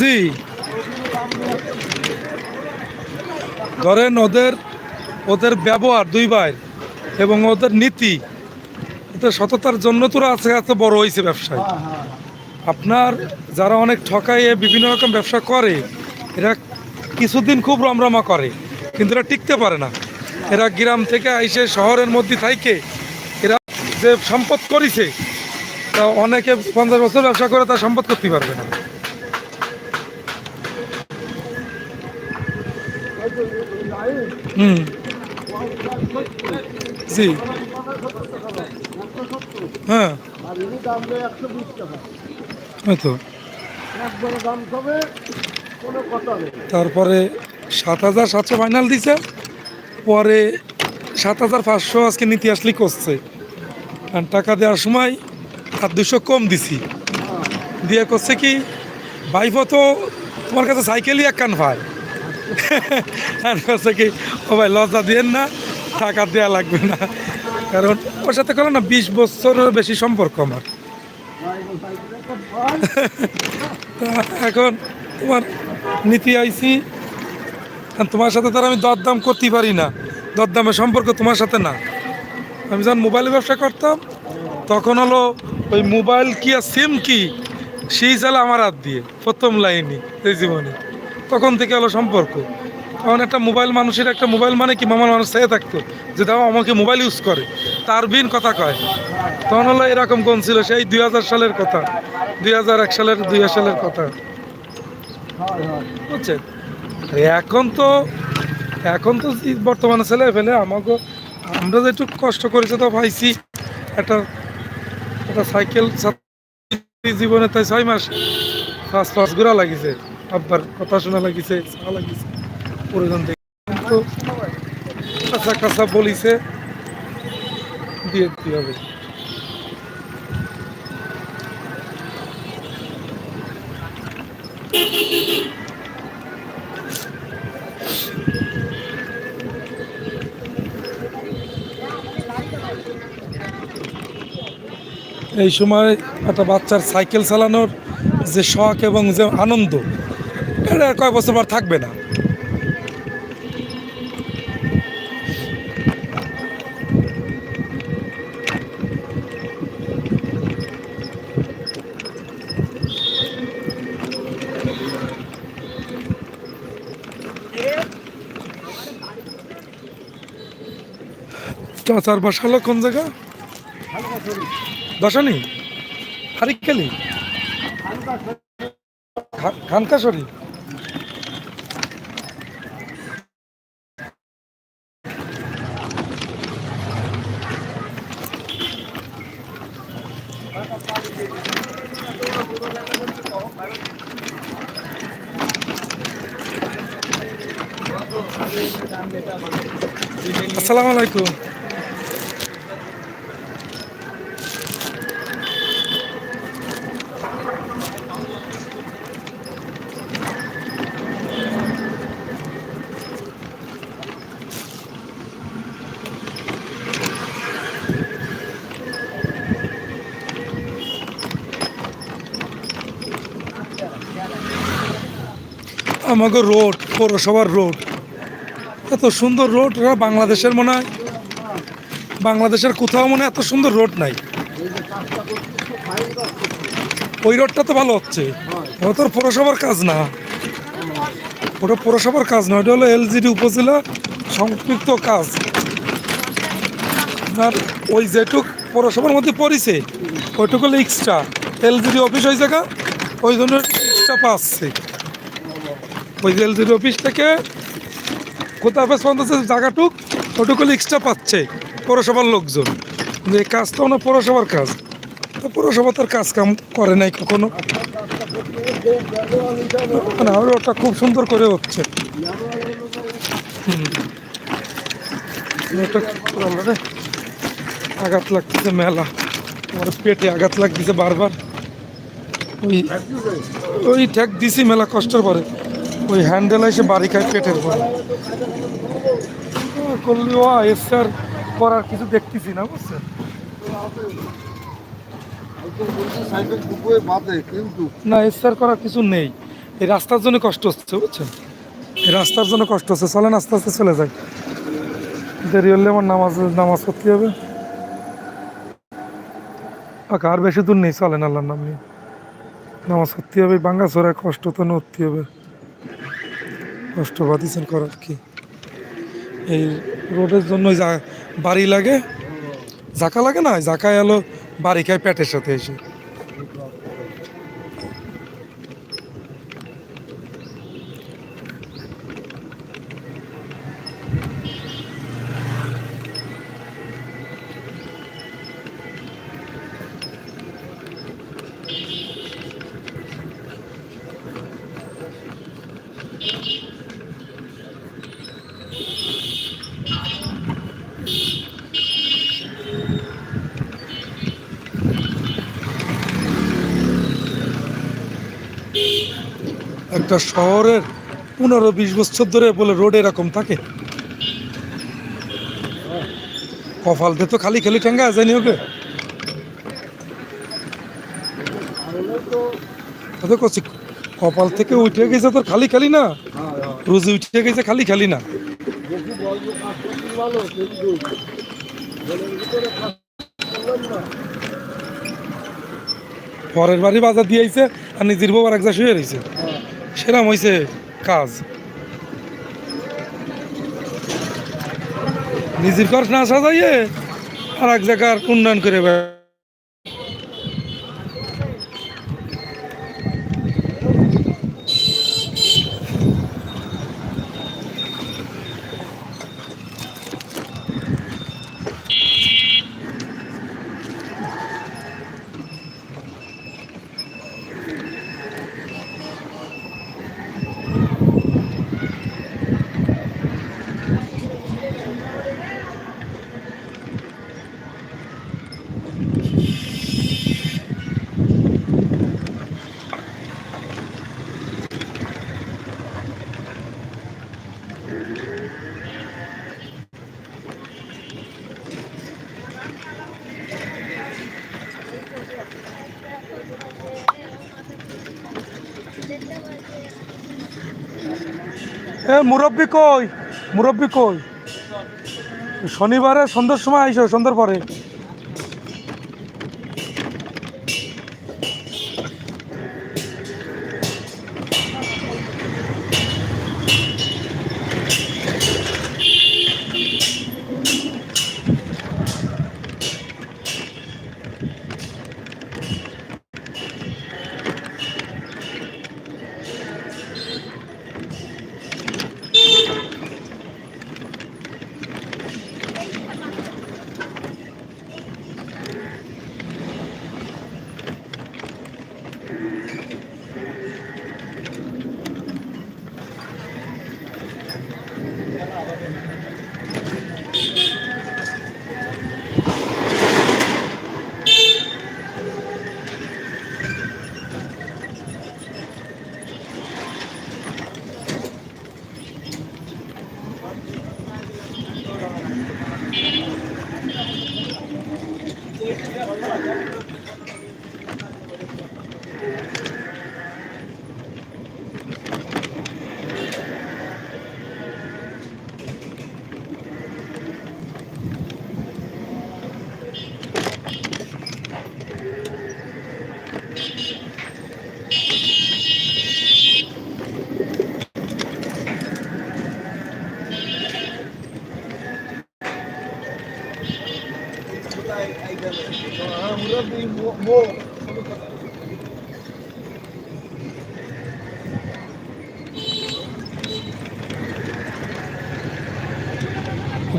জি। ধরেন ওদের ওদের ব্যবহার দুই ভাই এবং ওদের নীতি। ওদের সততার জন্য তোরা আছে এত বড় হয়েছে ব্যবসায়। আপনার যারা অনেক ঠকাইয়ে বিভিন্ন রকম ব্যবসা করে, এরা কিছুদিন খুব রমরমা করে। কিন্তু এরা টিকতে পারে না। এরা গ্রাম থেকে আইসে শহরের মধ্যে থাইকে এরা যে সম্পদ করেছে তা অনেকে পঞ্চাশ বছর ব্যবসা করে তা সম্পদ করতে পারবে না। হুম। জি। হ্যাঁ। তারপরে সাত হাজার সাতশো ফাইনাল দিছে, পরে সাত হাজার পাঁচশো আজকে নীতি আসলি করছে। টাকা দেওয়ার সময় আর দুশো কম দিছি। দিয়ে করছে কি বাইফও তো তোমার কাছে সাইকেলই এক কান ভাই। আর করছে কি, ও ভাই লজ্জা দিয়েন না, টাকা দেওয়া লাগবে না। কারণ ওর সাথে করো না বিশ বছরের বেশি সম্পর্ক আমার। এখন তোমার নীতি আইসি তোমার সাথে তার আমি দরদাম করতেই পারি না। দরদামের সম্পর্ক তোমার সাথে না। আমি যখন মোবাইলের ব্যবসা করতাম, তখন হলো ওই মোবাইল কি আর সিম কি, সেই চালে আমার হাত দিয়ে, প্রথম লাইনই এই জীবনে। তখন থেকে হলো সম্পর্ক। তখন একটা মোবাইল মানুষের একটা মোবাইল মানে কি, মামার মানুষ চেয়ে থাকতো যে, দাও, আমাকে মোবাইল ইউজ করে। তার বিন কথা কয়। তখন হলো এরকম কোন ছিল, সেই দুই হাজার সালের কথা। দুই হাজার এক সালের, দুই হাজার সালের কথা। বুঝছেন? এখন তো এখন তো বর্তমানে ছেলে ফেলে আমাকে আমরা যে একটু কষ্ট করেছি তো পাইছি একটা একটা সাইকেল জীবনে তাই ছয় মাস ফার্স্ট ফার্স্ট ঘোরা লাগিছে, আব্বার কথা শোনা লাগিছে চা লাগিছে পরিধান থেকে তো কাঁচা কাঁচা বলিছে, দিয়ে দিতে হবে। এই সময় একটা বাচ্চার সাইকেল চালানোর যে শখ এবং যে আনন্দ, এটা কয়েক বছর পর থাকবে না। চাচার বাসা হলো কোন জায়গা? দশানি? হারিকেলি খানকাশরী? আসসালামু আলাইকুম। আমাকে রোড, পৌরসভার রোড। এত সুন্দর রোড বাংলাদেশের মনে হয়। বাংলাদেশের কোথাও মনে এত সুন্দর রোড নাই। ওই রোডটা তো ভালো হচ্ছে। ওটা তো পৌরসভার কাজ না। ওটা পৌরসভার কাজ না, ওটা হলো এলজিডি উপজেলা সম্পৃক্ত কাজ। আর ওই যেটুক পৌরসভার মধ্যে পড়েছে, ওইটুকু হলো এক্সট্রা এলজিডি অফিস ওই জায়গা, ওই জন্য এক্সট্রা পাচ্ছে। ওই যে এলজিডি অফিস থেকে কোথা অফিস পর্যন্ত যে জায়গাটুক ওটুকু এক্সট্রা পাচ্ছে পৌরসভার লোকজন। এই কাজ তো না পৌরসভার কাজ। তো পৌরসভা তার কাজ কাম করে নাই কখনো। মানে আমার ওটা খুব সুন্দর করে হচ্ছে। আঘাত লাগতেছে, মেলা। আমার পেটে আঘাত লাগতেছে বারবার। ওই ওই ঠেক দিছি, মেলা কষ্টের পরে। ওই হ্যান্ডেল এসে বাড়ি খায় পেটের পরে করলি ও এসআর করার কিছু দেখতেছি না বুঝছেন না এসআর করার কিছু নেই। এই রাস্তার জন্য কষ্ট হচ্ছে বুঝছেন এই রাস্তার জন্য কষ্ট হচ্ছে। চলেন আস্তে আস্তে চলে যাই। দেরি হলে আমার নামাজ নামাজ পড়তে হবে। আকা, আর বেশি দূর নেই। চলেন আল্লাহর নাম নিয়ে। নামাজ পড়তে হবে। বাঙ্গা চোরায় কষ্ট তো নড়তে হবে। কষ্ট বাঁধিয়েছেন করার কি? এই রোডের জন্য বাড়ি লাগে, জাকা লাগে না? জাকা এলো বাড়ি খায় পেটের সাথে এসে। একটা শহরের পনেরো বিশ বছর ধরে বলে রোড এরকম থাকে। কপাল দিয়ে তো খালি খালি ঠেঙ্গা যায়নি ওকে। কপাল থেকে উঠে গেছে তোর খালি খালি না? রোজি উঠে গেছে খালি খালি না? পরের বাড়ি বাজার দিয়েছে আর নিজের বউ আর এক যা শুয়ে রয়েছে সেরাম হয়েছে কাজ। নিজের ঘর না সাজাইয়ে আর এক জায়গার উন্নয়ন করে এ মুরব্বী কই? মুরব্বী কই? শনিবারে সন্ধ্যার সময় আইসো সন্ধ্যার পরে।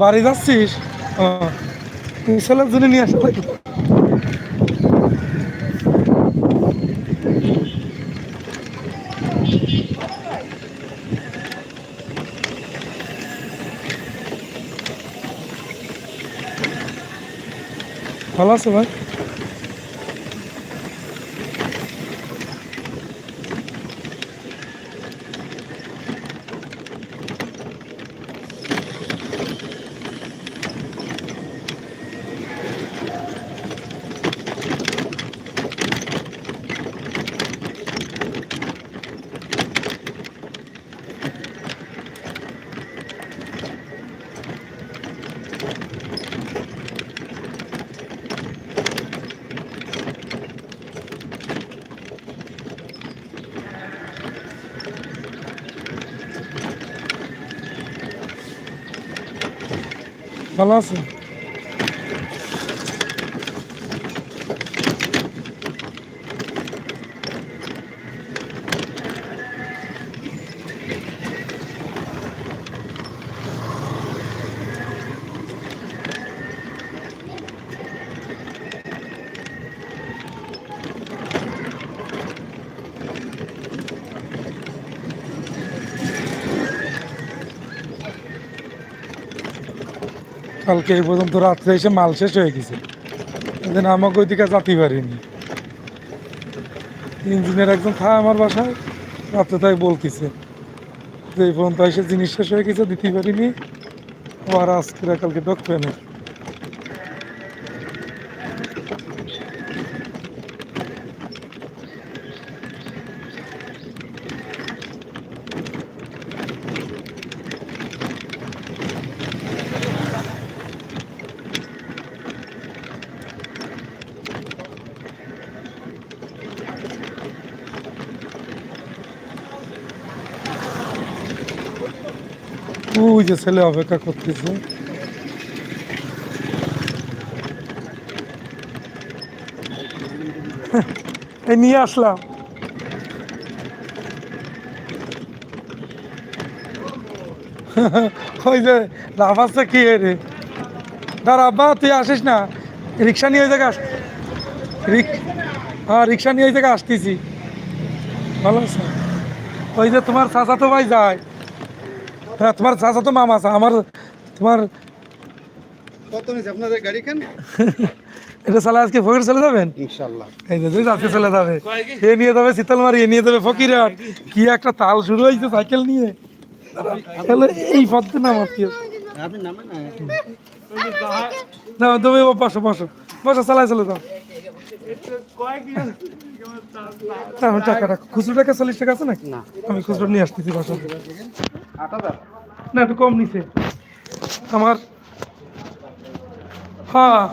বাড়ি যাচ্ছিস? ছেলের জন্য নিয়ে আসা লাগবে ভালো আছে ভাই? ভালো কালকে এই পর্যন্ত রাত্রে এসে মাল শেষ হয়ে গেছে। এদিন আমাকে ওইদিকে যাতে পারিনি। ইঞ্জিনিয়ার একজন খায় আমার বাসায় রাত্রে তাই বলতেছে যে এই পর্যন্ত এসে জিনিস শেষ হয়ে গেছে, দিতে পারিনি। আবার আজকে কালকে ঢুকবে না যে ছেলে অপেক্ষা করতেছে। এই নিয়ে আসলাম। ওই যে লাভ আছে কি রে দাঁড়া, আব্বা, তুই আসিস না? রিক্সা নিয়ে ওই জায়গায় আস হ্যাঁ রিক্সা নিয়ে ওই জায়গায় আসতেছি। ভালো আছে? ওই যে তোমার চাচা তো ভাই যায়। হ্যাঁ তোমার চাচা তো মামা আছে আমার তোমার কত নিচ্ছে আপনাদের গাড়ি কেন? এটা চালা আজকে ফকির চলে যাবেন? ইনশাল্লাহ। এই যে আজকে চলে যাবে। এ নিয়ে যাবে শীতলমারি এ নিয়ে যাবে কি একটা তাল শুরু হয়েছে সাইকেল নিয়ে? তাহলে এই পথে নাম আর আপনি নামেন না? তুমি বসো বসো। বসো চালাই চলে যাও। টাকাটা খুচরো টাকা চল্লিশ টাকা আছে নাকি? না। আমি খুচরো নিয়ে আসতেছি বাসা। না একটু কম নিছে আমার হ্যাঁ।